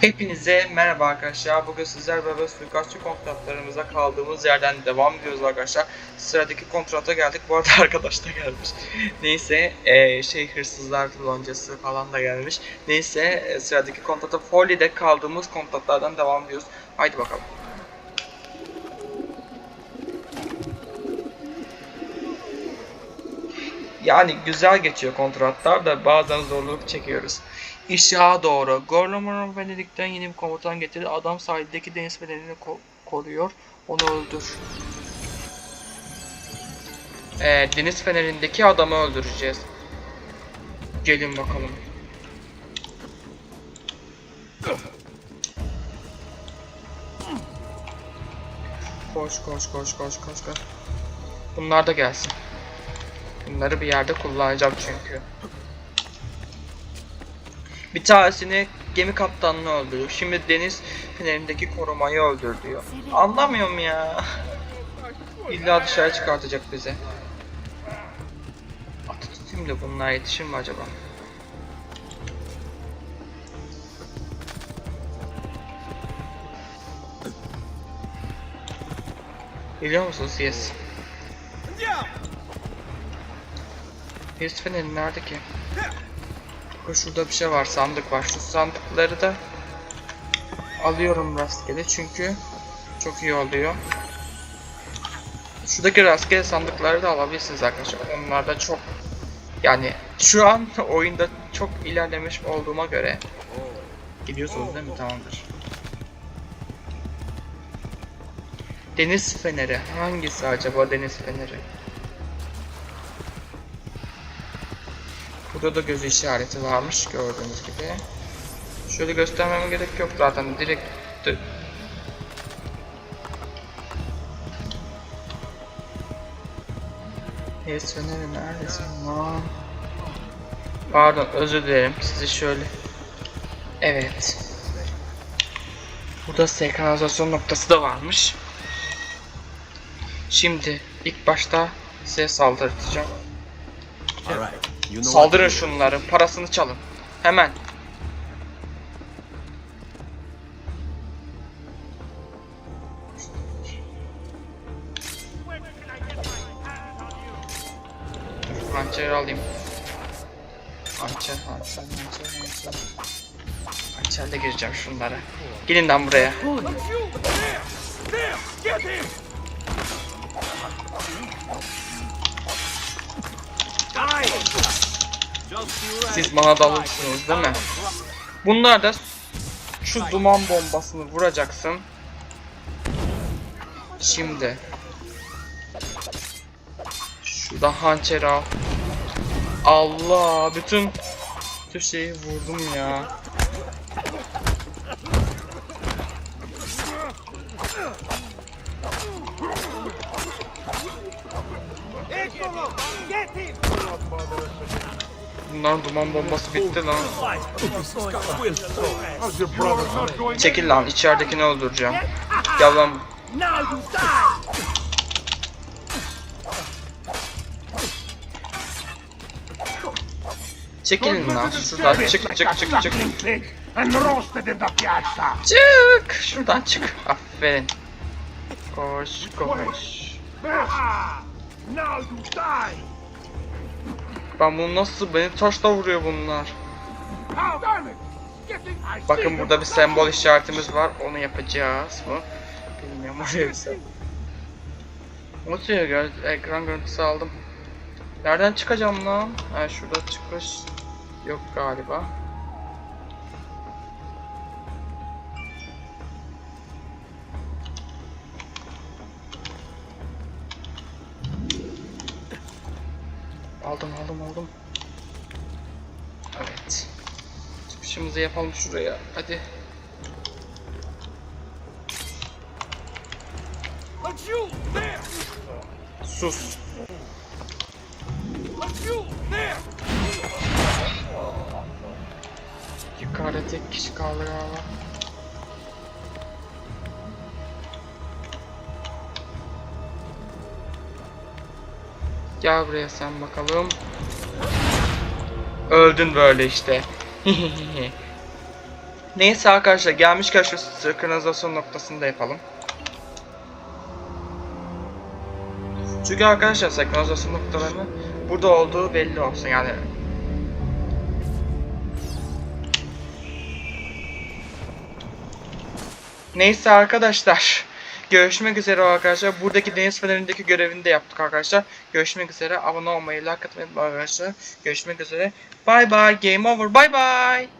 Hepinize merhaba arkadaşlar. Bugün sizler beraber suikastçı kontratlarımıza kaldığımız yerden devam ediyoruz arkadaşlar. Sıradaki kontrata geldik. Bu arada arkadaş da gelmiş. Neyse eee, şey hırsızlar loncası falan da gelmiş. Neyse e, sıradaki kontrata Folly'de kaldığımız kontratlardan devam ediyoruz. Haydi bakalım. Yani güzel geçiyor kontratlar da bazen zorluk çekiyoruz. İşağa doğru. Gorlaman'ın Venedik'ten yeni bir komutan getirdi. Adam sahildeki deniz fenerini ko- koruyor. Onu öldür. Ee, deniz fenerindeki adamı öldüreceğiz. Gelin bakalım. Koş koş koş koş koş koş. Bunlar da gelsin. Bunları bir yerde kullanacağım çünkü. Bir tanesini gemi kaptanını öldürüyor. Şimdi deniz fenerindeki korumayı öldür diyor. Anlamıyorum ya. İlla dışarı çıkartacak bize. Atı tutayım da bunlar yetişir mi acaba? Biliyor musunuz? Yes. Yes feneri nerede ki? Bakın şurada bir şey var sandık var. Şu sandıkları da alıyorum rastgele çünkü çok iyi oluyor. Şuradaki rastgele sandıkları da alabilirsiniz arkadaşlar. Onlar da çok yani şu an oyunda çok ilerlemiş olduğuma göre gidiyorsunuz değil mi? Tamamdır. Deniz feneri. Hangisi acaba deniz feneri? Burada da göz işareti varmış gördüğünüz gibi. Şöyle göstermeme gerek yok zaten direkt Yes Feneri neredesin lan? Pardon özür dilerim sizi şöyle Evet Burada senkronizasyon noktası da varmış Şimdi ilk başta size saldırtacağım All right. You know Saldırın şunların parasını çalın. Hemen. Dur, Hançeri alayım. Hançer, hançer, hançer, hançer. Hançerle gireceğim şunlara. Gelin lan buraya. Siz bana dalırsınız değil mi? Bunlar da şu duman bombasını vuracaksın. Şimdi. Şurada hançer al. Allah bütün bütün şeyi vurdum ya. Bunların duman bombası bitti lan. Çekil lan içeridekini öldüreceğim. Gel lan. Çekilin lan şuradan çık çık çık çık. Çık şuradan çık. Aferin. Koş koş. Now you die. Ben bunu nasıl beni taşla vuruyor bunlar. Bakın burada bir sembol işaretimiz var. Onu yapacağız mı? Bilmiyorum oraya bir sembol. Ekran görüntüsü aldım. Nereden çıkacağım lan? Ha şurada çıkış yok galiba. Aldım aldım aldım. Evet. Çıkışımızı yapalım şuraya. Hadi. Sus. Yukarıda tek kişi kaldı galiba. Gel buraya sen bakalım. Öldün böyle işte. Neyse arkadaşlar gelmişken şu senkronizasyon noktasını da yapalım. Çünkü arkadaşlar senkronizasyon noktalarının burada olduğu belli olsun yani. Neyse arkadaşlar. Görüşmek üzere arkadaşlar. Buradaki deniz fenerindeki görevini de yaptık arkadaşlar. Görüşmek üzere. Abone olmayı, like atmayı arkadaşlar. Görüşmek üzere. Bye bye. Game over. Bye bye.